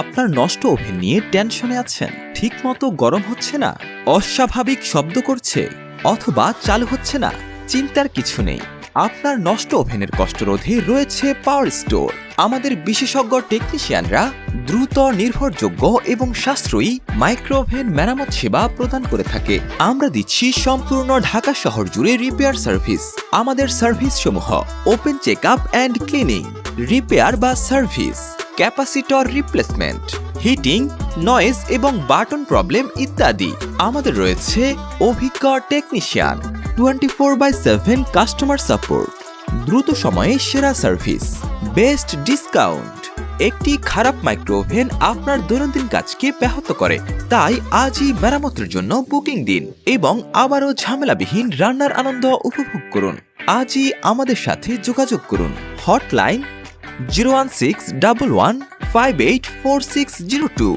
আপনার নষ্ট ওভেন নিয়ে টেনশনে আছেন। ঠিকমতো গরম হচ্ছে না, অস্বাভাবিক শব্দ করছে, অথবা চালু হচ্ছে না, চিন্তার কিছু নেই। আপনার নষ্ট ওভেনের কষ্ট রোধে রয়েছে পাওয়ার স্টোর। আমাদের বিশেষজ্ঞ টেকনিশিয়ানরা দ্রুত, নির্ভরযোগ্য এবং সাশ্রয়ী মাইক্রোওভেন মেরামত সেবা প্রদান করে থাকে। আমরা দিচ্ছি সম্পূর্ণ ঢাকা শহর জুড়ে রিপেয়ার সার্ভিস। আমাদের সার্ভিস সমূহ open check up and cleaning, repair বা service. Capacitor replacement, heating, noise এবং বাটন প্রবলেম ইত্যাদি। আমাদের রয়েছে অভিজ্ঞ technician, twenty four by seven customer support, দ্রুত সময়ে সেরা সার্ভিস, বেস্ট ডিসকাউন্ট, একটি খারাপ মাইক্রোওভেন আপনার দৈনন্দিন কাজকে ব্যাহত করে, তাই আজই মেরামতের জন্য বুকিং দিন এবং আবারও ঝামেলাবিহীন রান্নার আনন্দ উপভোগ করুন। আজই আমাদের সাথে যোগাযোগ করুন, hotline zero one six double one five eight four six zero two.